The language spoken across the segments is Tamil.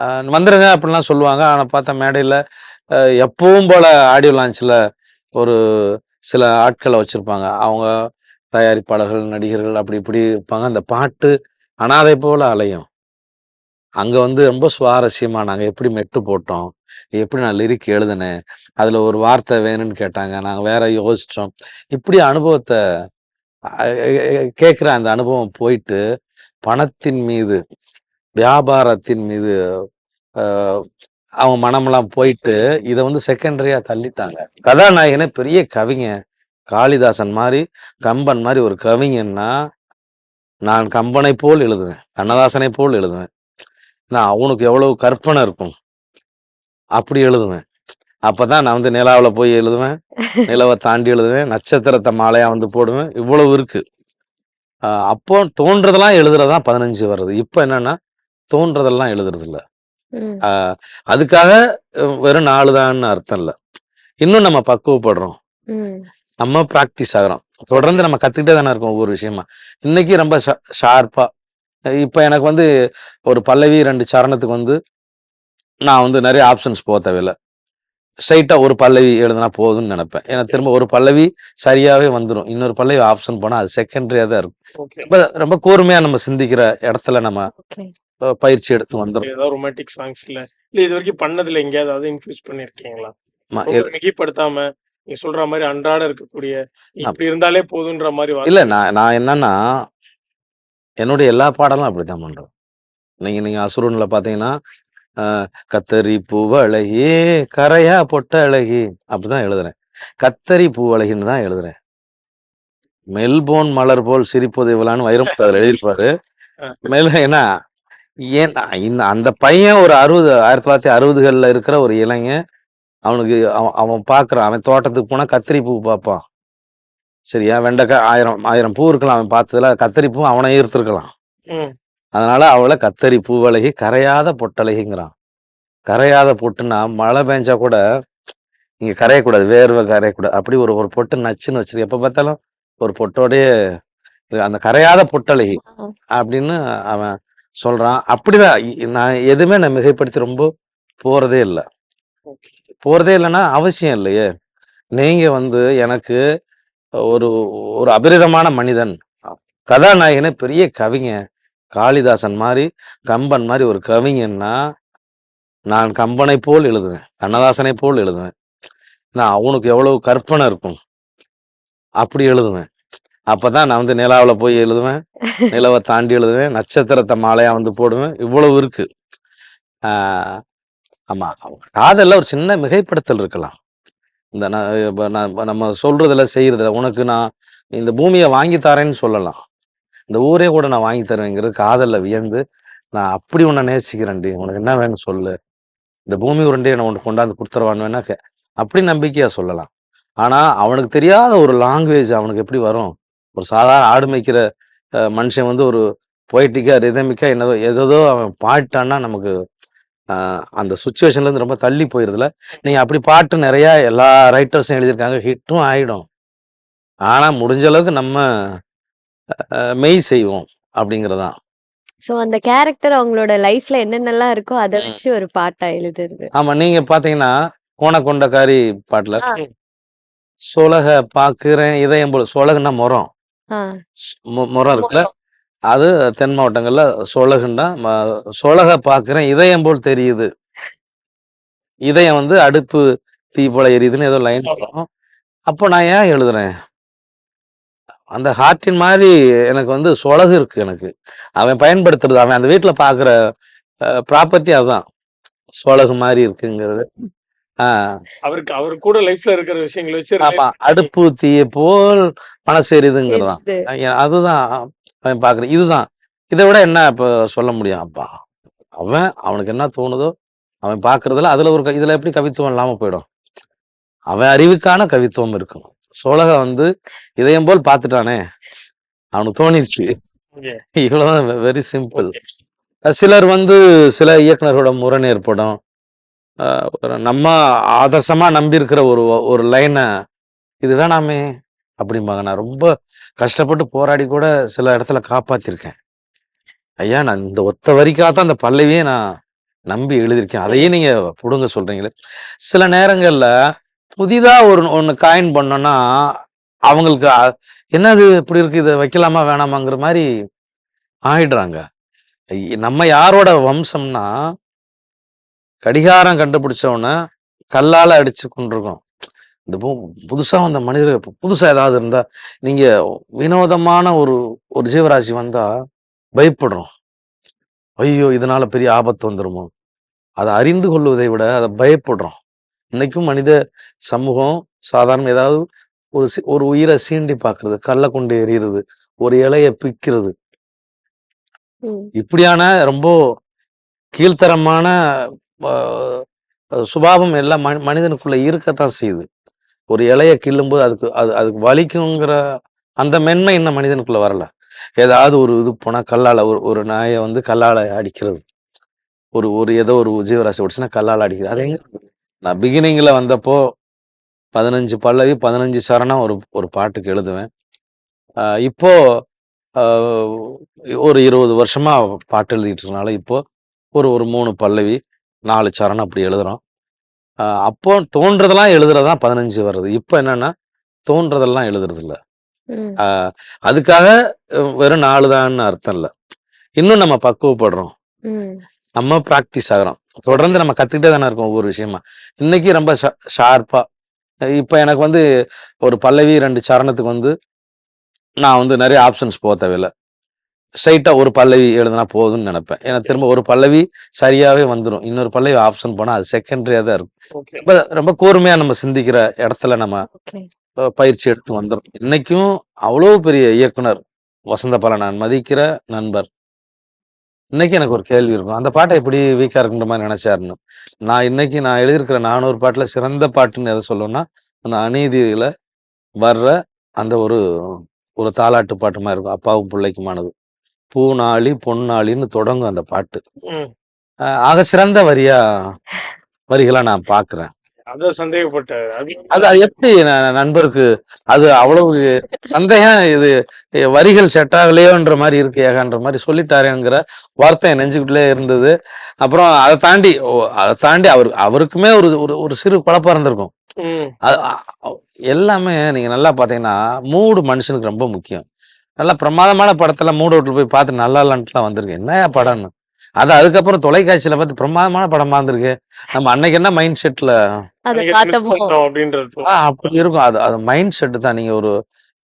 அஹ் வந்துருங்க அப்படிலாம் சொல்லுவாங்க. ஆனால் பார்த்தா மேடையில் எப்பவும் போல ஆடியோ லான்ச்சில் ஒரு சில ஆட்களை வச்சுருப்பாங்க. அவங்க தயாரிப்பாளர்கள் நடிகர்கள் அப்படி இப்படி இருப்பாங்க. அந்த பாட்டு அனாதை போல அலையும். அங்கே வந்து ரொம்ப சுவாரஸ்யமா நாங்கள் எப்படி மெட்டு போட்டோம் எப்படி நான் லிரிக் எழுதினேன் அதில் ஒரு வார்த்தை வேணும்னு கேட்டாங்க. நாங்கள் வேற யோசித்தோம் இப்படி அனுபவத்தை கேட்குற அந்த அனுபவம் போயிட்டு பணத்தின் மீது வியாபாரத்தின் மீது அவன் அவங்க மனமெல்லாம் போயிட்டு இதை வந்து செகண்டரியா தள்ளிட்டாங்க. கதாநாயகனே பெரிய கவிஞன் காளிதாசன் மாதிரி கம்பன் மாதிரி ஒரு கவிஞன்னா நான் கம்பனை போல் எழுதுவேன் கண்ணதாசனை போல் எழுதுவேன். நான் அவனுக்கு எவ்வளவு கற்பனை இருக்கும் அப்படி எழுதுவேன். அப்பதான் நான் வந்து நிலாவில் போய் எழுதுவேன் நிலவை தாண்டி எழுதுவேன் நட்சத்திரத்தை மாலையா வந்து போடுவேன் இவ்வளவு இருக்கு. அப்போ தோன்றதெல்லாம் எழுதுறதுதான் பதினஞ்சு வருது. இப்போ என்னன்னா தோன்றதெல்லாம் எழுதுறது. ஆஹ் அதுக்காக வெறும் நாலு தான் அர்த்தம் இல்ல. இன்னும் நம்ம பக்குவப்படுறோம். நம்ம ப்ராக்டிஸ் ஆகுறோம். தொடர்ந்து நம்ம கத்துக்கிட்டே தானே இருக்கோம் ஒவ்வொரு விஷயமா. இன்னைக்கு ரொம்ப ஷார்ப்பா இப்போ எனக்கு வந்து ஒரு பல்லவி ரெண்டு சரணத்துக்கு வந்து நான் வந்து நிறைய ஆப்ஷன்ஸ் போக தேவையில்லை. ஸ்ட்ரைட்டா ஒரு பல்லவி எழுதுனா போதும்னு நினைப்பேன். ஏன்னா திரும்ப ஒரு பல்லவி சரியாவே வந்துடும் இன்னொரு பல்லவி ஆப்ஷன் போனா அது செகண்டரியா தான் இருக்கும். ரொம்ப கூர்மையா நம்ம சிந்திக்கிற இடத்துல நம்ம பயிற்சி எடுத்து வந்துடும் ஏதாவது ரொமான்டிக் சாங்ஸ்ல இல்ல. இது வரைக்கும் பண்ணதுல எங்கேயாவது இன்ஃபியூஸ் பண்ணிருக்கீங்களா? மிகைப்படுத்தாம நீங்க சொல்ற மாதிரி அன்றாட இருக்கக்கூடிய இப்படி இருந்தாலே போதுன்ற மாதிரி. இல்ல நான் நான் என்னன்னா என்னுடைய எல்லா பாடலும் அப்படித்தான் பண்றேன் நீங்க நீங்க அசுரன்ல பாத்தீங்கன்னா கத்தரி பூவழகி கரையா பொட்ட அழகி அப்படிதான் எழுதுறேன். கத்தரி பூவழகின்னு தான் எழுதுறேன். மெல்போன் மலர் போல் சிரிப்பது இவளான்னு வைரமுத்து அதில் எழுதியிருப்பாரு. மேலும் என்ன ஏன் இந்த அந்த பையன் ஒரு அறுபது ஆயிரத்தி தொள்ளாயிரத்தி அறுபதுகளில் இருக்கிற ஒரு இளைஞன் அவனுக்கு அவன் அவன் பார்க்குறான் அவன் தோட்டத்துக்கு போனால் கத்திரி பூ பார்ப்பான் சரியா? வெண்டைக்காய் ஆயிரம் ஆயிரம் பூ இருக்கலாம் அவன் பார்த்ததுல கத்தரி பூ அவனை ஈர்த்திருக்கலாம். அதனால அவளை கத்தரி பூவழகி கரையாத பொட்டழகிங்கிறான் கரையாத பொட்டுன்னா மழை பெஞ்சா கூட இங்க கரையக்கூடாது வேர்வை கரையக்கூடாது. அப்படி ஒரு ஒரு பொட்டு நச்சுன்னு வச்சிருக்கு எப்ப பார்த்தாலும் ஒரு பொட்டோடயே அந்த கரையாத பொட்டழகி அப்படின்னு அவன் சொல்றான். அப்படிதான். நான் எதுவுமே நான் மிகைப்படுத்தி ரொம்ப போறதே இல்லை. போறதே இல்லைன்னா அவசியம் இல்லையே. நீங்க வந்து எனக்கு ஒரு ஒரு அபரிதமான மனிதன். கதாநாயகனே பெரிய கவிஞன் காளிதாசன் மாதிரி கம்பன் மாதிரி ஒரு கவிஞன்னா நான் கம்பனை போல் எழுதுவேன். கண்ணதாசனை போல் எழுதுவேன். நான் அவனுக்கு எவ்வளவு கற்பனை இருக்கும். அப்படி எழுதுவேன். அப்பதான் நான் வந்து நிலாவில் போய் எழுதுவேன். நிலவை தாண்டி எழுதுவேன். நட்சத்திரத்தை மாலையா வந்து போடுவேன். இவ்வளவு இருக்கு. ஆஹ் ஆமா. காதல்ல ஒரு சின்ன மிகைப்படுத்தல் இருக்கலாம். இந்த நான் நம்ம சொல்றதுல செய்யறதுல உனக்கு நான் இந்த பூமியை வாங்கி தரேன்னு சொல்லலாம். இந்த ஊரே கூட நான் வாங்கி தருவேங்கிறது காதல்ல வியந்து நான் அப்படி உன்னை நேசிக்கிறேன்டி. உனக்கு என்ன வேணும் சொல்லு. இந்த பூமி உருண்டே நான் உனக்கு கொண்டாந்து கொடுத்துருவான்னு வேணா அப்படி நம்பிக்கையா சொல்லலாம். ஆனா அவனுக்கு தெரியாத ஒரு லாங்குவேஜ் அவனுக்கு எப்படி வரும்? ஒரு சாதாரண ஆடு மேய்க்கிற மனுஷன் வந்து ஒரு பொய்டிக்கா ரிதமிக்கா என்னதோ ஏதோ அவன் பாட்டான்னா நமக்கு அந்த சுச்சுவேஷன்ல இருந்து ரொம்ப தள்ளி போயிருதுல. நீங்க அப்படி பாட்டு நிறைய எல்லா ரைட்டர்ஸும் எழுதியிருக்காங்க ஹிட்டும் ஆயிடும். ஆனா முடிஞ்ச அளவுக்கு நம்ம மெய் செய்வோம் அப்படிங்கறதுதான் சோ அந்த கேரக்டர் அவங்களோட லைஃப்ல என்னென்னலாம் இருக்கோ அத. வச்சு ஒரு பாட்டா எழுதுறது. ஆமா நீங்க பாத்தீங்கன்னா கோண கொண்டக்காரி பாட்டுல. சொலக பாக்குறேன் இதயம் போல சொலகுன்னா முறம் ஆ. மு- முறம் இருக்குல்ல அது தென் மாவட்டங்கள்ல சொலகுன்னா சொலக பாக்குறேன் இதயம் போல் தெரியுது. இதயம் வந்து அடுப்பு தீ போல எரியுதுன்னு ஏதோ லைன் வரும் அப்போ நான் ஏன் எழுதுறேன்? அந்த ஹார்ட்டின் மாதிரி எனக்கு வந்து சொலகு இருக்கு எனக்கு. அவன் பயன்படுத்துறது அவன் அந்த வீட்டுல பாக்குற ப்ராப்பர்ட்டி அதுதான் சொலகு மாதிரி இருக்குங்கிறது. அவருக்கு அவர் கூட லைஃப்ல இருக்கிற விஷயங்களை வச்சு ஆமா. அடுப்பு தீய போல் மனசு. ஐயா, அதுதான் அவன் பாக்குறேன் இதுதான். இதை விட என்ன இப்ப சொல்ல முடியும்? அப்பா அவன் அவனுக்கு என்ன தோணுதோ அவன் பாக்குறதுல அதுல ஒரு இதுல எப்படி கவித்துவம் இல்லாம போயிடும்? அவன் அறிவுக்கான கவித்துவம் இருக்கும். சோழக வந்து இதயம் போல் பார்த்துட்டானே? அவனுக்கு தோணிருச்சு. Okay, இவ்வளவுதான் வெரி சிம்பிள். சிலர் வந்து சில இயக்குனரோட முரண் ஏற்படும். நம்ம ஆதர்சமாக நம்பி இருக்கிற ஒரு ஒரு லைனை இது வேணாமே அப்படிம்பாங்க. நான் ரொம்ப கஷ்டப்பட்டு போராடி கூட சில இடத்துல காப்பாற்றிருக்கேன் ஐயா நான் இந்த ஒத்த வரிக்காக தான் அந்த பல்லவியே நான் நம்பி எழுதியிருக்கேன். அதையே நீங்கள் பிடுங்க சொல்கிறீங்களே சில நேரங்களில் புதிதாக ஒரு ஒன்று காயின் பண்ணோன்னா அவங்களுக்கு என்னது இப்படி இருக்குது இதை வைக்கலாமா? வேணாமாங்கிற மாதிரி ஆயிடுறாங்க. நம்ம யாரோட வம்சம்னா கடிகாரம் கண்டுபிடிச்சவன கல்லால அடிச்சு கொண்டிருக்கோம் இந்த பு- புதுசா வந்த மனிதர்கள் இப்ப புதுசா ஏதாவது இருந்தா நீங்க வினோதமான ஒரு ஒரு ஜீவராசி வந்தா பயப்படுறோம். ஐயோ இதனால பெரிய ஆபத்து வந்துருமோ? அதை அறிந்து கொள்வதை விட அதை பயப்படுறோம். இன்னைக்கும் மனித சமூகம் சாதாரண ஏதாவது ஒரு சி- ஒரு உயிரை சீண்டி பார்க்கிறது கல்லை கொண்டு எறிகிறது ஒரு இலையை பிக்கிறது. இப்படியான ரொம்ப கீழ்த்தரமான சுபாவம் எல்லாம் மனி- மனிதனுக்குள்ள இருக்கத்தான் செய்யுது. ஒரு இலைய கிள்ளும்போது அதுக்கு அது அதுக்கு வலிக்குங்கிற அந்த மென்மை இன்னும் மனிதனுக்குள்ள வரல. ஏதாவது ஒரு இது போனால் கல்லால் ஒரு ஒரு நாயை வந்து கல்லால் அடிக்கிறது. ஒரு ஒரு ஏதோ ஒரு ஜீவராசி ஓடிச்சுன்னா கல்லால் அடிக்கிறது. அது எங்க? நான் பிகினிங்கில் வந்தப்போ பதினஞ்சு பல்லவி பதினஞ்சு சரணம் ஒரு ஒரு பாட்டுக்கு எழுதுவேன். இப்போ ஒரு இருபது வருஷமா பாட்டு எழுதிட்டு இருக்கனால இப்போ ஒரு ஒரு மூணு பல்லவி நாலு சரணம் அப்படி எழுதுறோம். ஆஹ் அப்போ தோன்றதெல்லாம் எழுதுறதுதான் பதினஞ்சு வருது. இப்போ என்னன்னா தோன்றதெல்லாம் எழுதுறது இல்ல அதுக்காக வெறும் நாலு தான் அர்த்தம் இல்லை. இன்னும் நம்ம பக்குவப்படுறோம். நம்ம ப்ராக்டிஸ் ஆகிறோம். தொடர்ந்து நம்ம கத்துக்கிட்டே தானே இருக்கோம் ஒவ்வொரு விஷயமா. இன்னைக்கு ரொம்ப ஷார்ப்பா இப்போ எனக்கு வந்து ஒரு பல்லவி ரெண்டு சரணத்துக்கு வந்து நான் வந்து நிறைய ஆப்ஷன்ஸ் போக தேவையில்லை. ஸ்ட்ரைட்டா ஒரு பல்லவி எழுதுனா போதும்னு நினைப்பேன். ஏன்னா திரும்ப ஒரு பல்லவி சரியாவே வந்துடும் இன்னொரு பல்லவி ஆப்ஷன் போனா அது செகண்டரியா தான் இருக்கும். ஓகே ரொம்ப ரொம்ப கூர்மையா நம்ம சிந்திக்கிற இடத்துல நம்ம பயிற்சி எடுத்து வந்துடும் இன்னைக்கும் அவ்வளோ பெரிய இயக்குனர் வசந்த பல நான் மதிக்கிற நண்பர். இன்னைக்கு எனக்கு ஒரு கேள்வி இருக்கும். அந்த பாட்டை எப்படி வீக்கா இருக்குன்ற மாதிரி நினைச்சாருன்னு. நான் இன்னைக்கு நான் எழுதியிருக்கிற நானூறு பாட்டுல சிறந்த பாட்டுன்னு எதை சொல்லணும்னா அந்த அநீதியில வர்ற அந்த ஒரு ஒரு தாலாட்டு பாட்டு மாதிரி இருக்கும். அப்பாவும் பிள்ளைக்குமானது. பூநாளி பொன்னாளின்னு தொடங்கும் அந்த பாட்டு. ஆக சிறந்த வரியா வரிகளா நான் பாக்குறேன். அதான் சந்தேகப்பட்டேன் அது எப்படி நண்பருக்கு அது அவ்வளவு சந்தேகம் இது வரிகள் செட் ஆகலையோன்ற மாதிரி இருக்கு ஏகான்ற மாதிரி சொல்லிட்டாரேங்கிற வார்த்தை என் நெஞ்சுக்குள்ளே இருந்தது. அப்புறம் அதை தாண்டி அதை தாண்டி அவர் அவருக்குமே ஒரு ஒரு சிறு குழப்பம் இருந்திருக்கும். எல்லாமே நீங்க நல்லா பாத்தீங்கன்னா மூடு மனுஷனுக்கு ரொம்ப முக்கியம். நல்லா பிரமாதமான படத்துல மூடு விட்டு போய் பார்த்து நல்லா இல்லன்ட்டுலாம் வந்திருக்கு. என்னையா படம்னு? அது அதுக்கப்புறம் தொலைக்காட்சியில பார்த்து பிரமாதமான படமா இருந்திருக்கு நம்ம அன்னைக்கு என்ன மைண்ட் செட்ல அப்படி இருக்கும். அது அது மைண்ட் செட் தான். நீங்க ஒரு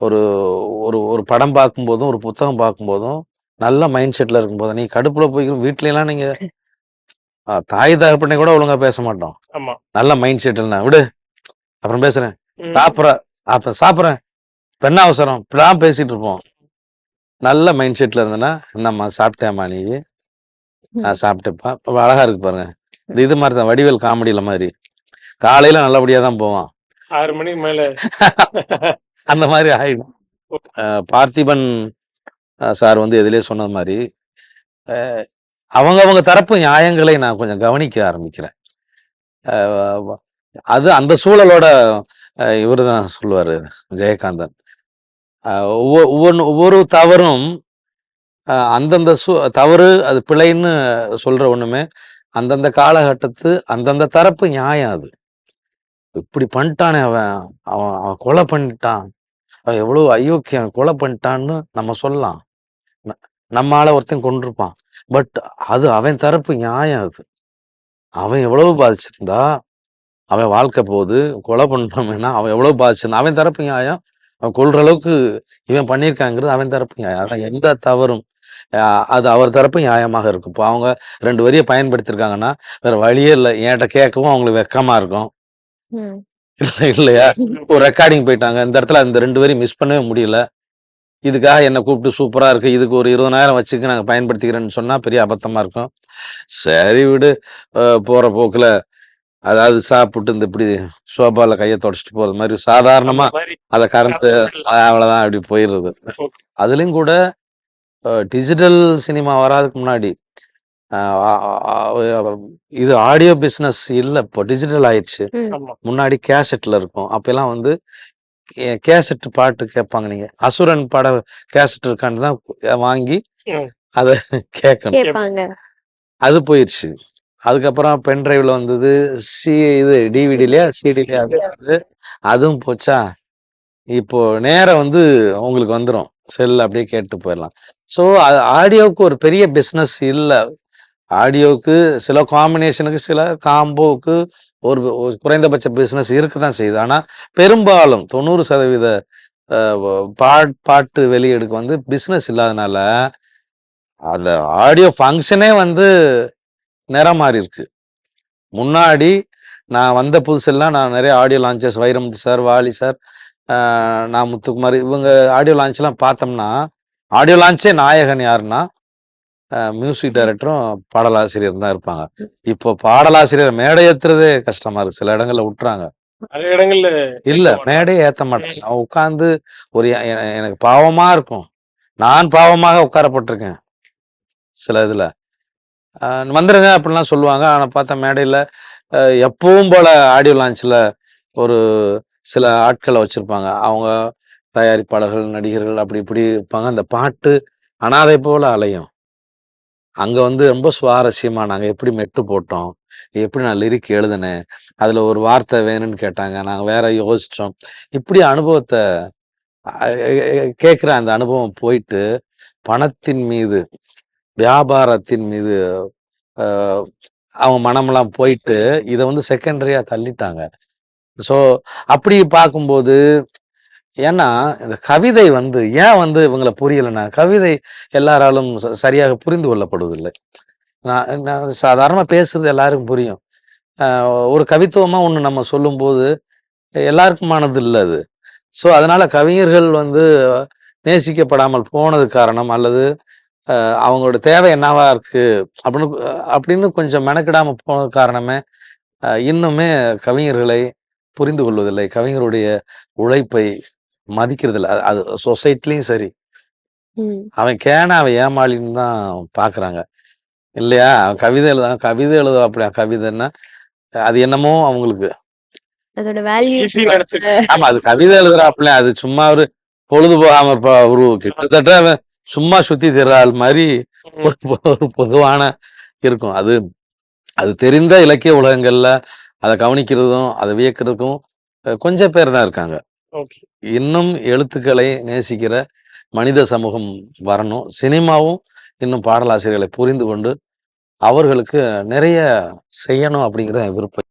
ஒரு ஒரு ஒரு படம் பார்க்கும்போதும் ஒரு புத்தகம் பார்க்கும்போதும் நல்ல மைண்ட் செட்ல இருக்கும்போது நீங்க கடுப்புல போய் வீட்ல எல்லாம் நீங்க தாய் தகப்பனை கூட ஒழுங்கா பேச மாட்டோம். ஆமா. நல்ல மைண்ட் செட் என்ன விடு. அப்புறம் பேசுறேன். சாப்பிட்ற அப்ப சாப்பிட்றேன். இப்ப என்ன அவசரம்? இப்படிலாம் பேசிட்டு இருப்போம். நல்ல மைண்ட் செட்ல இருந்தேன்னா என்னம்மா சாப்பிட்டேம்மா நீ? நான் சாப்பிட்டேப்பா இப்ப அழகா இருக்கு பாருங்க. இந்த இது மாதிரி தான் வடிவேல் காமெடியில மாதிரி. காலையில நல்லபடியா தான் போவான். ஆறு மணிக்கு மேல. அந்த மாதிரி ஆயிடும். பார்த்திபன் சார் வந்து எதிலே சொன்னது மாதிரி அவங்க அவங்க தரப்பு நியாயங்களை நான் கொஞ்சம் கவனிக்க ஆரம்பிக்கிறேன். அது அந்த சூழலோட இவர் தான் சொல்லுவார் ஜெயகாந்தன். ஒவ்வொன்று ஒவ்வொரு தவறும் அந்தந்த சு தவறு அது பிழைன்னு சொல்ற ஒண்ணுமே அந்தந்த காலகட்டத்து அந்தந்த தரப்பு நியாயம் அது. இப்படி பண்ணிட்டானே அவன் அவன் அவன் கொலை பண்ணிட்டான். அவன் எவ்வளவு அயோக்கியம் கொலை பண்ணிட்டான்னு நம்ம சொல்லலாம். ந- ஒருத்தன் கொண்டிருப்பான் பட் அது அவன் தரப்பு நியாயம் அது. அவன் எவ்வளவு பாதிச்சிருந்தா அவன் வாழ்க்கை போகுது கொலை பண்ணிட்டோம்னா அவன் எவ்வளவு பாதிச்சிருந்தான் அவன் தரப்பு நியாயம் அவன் கொல்ற அளவுக்கு இவன் பண்ணியிருக்காங்கிறது அவன் தரப்பு நியாயம். அதான் எந்த தவறும் அது அவர் தரப்பு நியாயமாக இருக்கும். இப்போ அவங்க ரெண்டு வரியை பயன்படுத்தியிருக்காங்கன்னா வேற வழியே இல்லை. என்கிட்ட கேட்கவும் அவங்களுக்கு வெக்கமா இருக்கும். இல்லை இல்லையா? ஒரு ரெக்கார்டிங் போயிட்டாங்க. இந்த இடத்துல அந்த ரெண்டு வரையும் மிஸ் பண்ணவே முடியல. இதுக்காக என்னை கூப்பிட்டு சூப்பரா இருக்கு. இதுக்கு ஒரு இருபதாயிரம் வச்சுக்க நாங்கள் பயன்படுத்திக்கிறேன்னு சொன்னா பெரிய அபத்தமா இருக்கும். சரி விடு. போற போக்குல அதாவது சாப்பிட்டு இந்த இப்படி சோபால கையை தொடச்சிட்டு போறது மாதிரி சாதாரணமா அதை கறந்து அவ்வளவுதான் அப்படி போயிடுறது. அதுலயும் கூட டிஜிட்டல் சினிமா வராதுக்கு முன்னாடி இது ஆடியோ பிஸ்னஸ் இல்லை இப்போ டிஜிட்டல் ஆயிடுச்சு. முன்னாடி கேசட்ல இருக்கும். அப்பெல்லாம் வந்து கேசட் பாட்டு கேட்பாங்க நீங்க. அசுரன் பட கேசட் இருக்கான்னு தான் வாங்கி. அதை கேட்கணும். கேட்பாங்க. அது போயிடுச்சு. அதுக்கப்புறம் பென் டிரைவ்ல வந்தது சி இது டிவிடிலையா சிடிலையா அது அதுவும் போச்சா? இப்போ நேரம் வந்து உங்களுக்கு வந்துடும் செல் அப்படியே கேட்டு போயிடலாம். ஸோ ஆடியோவுக்கு ஒரு பெரிய பிஸ்னஸ் இல்லை. ஆடியோவுக்கு சில காம்பினேஷனுக்கு சில காம்போவுக்கு ஒரு ஒரு குறைந்தபட்ச பிஸ்னஸ் இருக்க தான் செய்யுது. ஆனால் பெரும்பாலும் தொண்ணூறு சதவீத பாட் பாட்டு வெளியீடுக்கு வந்து பிஸ்னஸ் இல்லாதனால அந்த ஆடியோ ஃபங்க்ஷனே வந்து நிறம் மாறி இருக்கு. முன்னாடி நான் வந்த புதுசெல்லாம் நான் நிறைய audio launches Vairamuthu sir Vaali sir நான் முத்துக்குமார் இவங்க ஆடியோ லான்ச்லாம் பார்த்தோம்னா ஆடியோ லான்ச்சே நாயகன் யாருன்னா மியூசிக் டைரக்டரும் பாடலாசிரியர் தான் இருப்பாங்க. இப்போ பாடலாசிரியர் மேடை ஏத்துறதே கஷ்டமா இருக்கு. சில இடங்கள்ல விட்டுறாங்க இடங்கள்ல இல்ல. மேடையே ஏத்த மாட்டாங்க. உட்காந்து ஒரு எனக்கு பாவமா இருக்கும். நான் பாவமாக உட்காரப்பட்டிருக்கேன். சில இதுல. வந்துடுங்க வந்துருங்க அப்படிலாம் சொல்லுவாங்க. ஆனா பார்த்தா மேடையில எப்பவும் போல ஆடியோ லான்ச்ல ஒரு சில ஆட்களை வச்சிருப்பாங்க. அவங்க தயாரிப்பாளர்கள் நடிகர்கள் அப்படி இப்படி இருப்பாங்க. அந்த பாட்டு அனாதை போல அலையும். அங்க வந்து ரொம்ப சுவாரஸ்யமா நாங்கள் எப்படி மெட்டு போட்டோம் எப்படி நான் லிரிக் எழுதினேன் அதுல ஒரு வார்த்தை வேணும்னு கேட்டாங்க. நாங்க வேற யோசித்தோம் இப்படி அனுபவத்தை கேட்குற அந்த அனுபவம் போயிட்டு பணத்தின் மீது வியாபாரத்தின் மீது அவங்க மனமெல்லாம் போயிட்டு இதை வந்து செகண்டரியா தள்ளிட்டாங்க. ஸோ அப்படி பார்க்கும்போது ஏன்னா இந்த கவிதை வந்து ஏன் வந்து இவங்களை புரியலைன்னா கவிதை எல்லாராலும் ச- சரியாக புரிந்து கொள்ளப்படுவதில்லை. நான் நான் சாதாரணமாக பேசுறது எல்லாருக்கும் புரியும். ஒரு கவித்துவமாக ஒன்று நம்ம சொல்லும்போது எல்லாருக்குமானது இல்லை அது. ஸோ அதனால கவிஞர்கள் வந்து நேசிக்கப்படாமல் போனது காரணம் அல்லது அவங்களோட தேவை என்னவா இருக்கு? அப்படின்னு அப்படின்னு கொஞ்சம் மெனக்கிடாம போனது காரணமே இன்னுமே கவிஞர்களை புரிந்து கொள்வதில்லை. கவிஞருடைய உழைப்பை மதிக்கிறதில்லை. அது- அது சொசைட்டிலையும் சரி. அவன் கேன அவன் ஏமாளின்னு தான் பார்க்குறாங்க இல்லையா? அவன் கவிதை எழுத கவிதை எழுத அப்படியா? கவிதைன்னா அது என்னமோ அவங்களுக்கு. ஆமா அது கவிதை எழுதுறாப்புல அது சும்மா ஒரு பொழுது போகாம ஒரு கிட்டத்தட்ட அவன் சும்மா சுத்தி ஆள் மாதிரி ஒரு பொதுவான இருக்கும். அது அது தெரிந்த இலக்கிய உலகங்கள்ல அதை கவனிக்கிறதும் அதை வியக்கிறதுக்கும் அஹ், கொஞ்சம் பேர் தான் இருக்காங்க. இன்னும் எழுத்துக்களை நேசிக்கிற மனித சமூகம் வரணும். சினிமாவும் இன்னும் பாடலாசிரியர்களை புரிந்து கொண்டு அவர்களுக்கு நிறைய செய்யணும் அப்படிங்கிறது என் விருப்பம்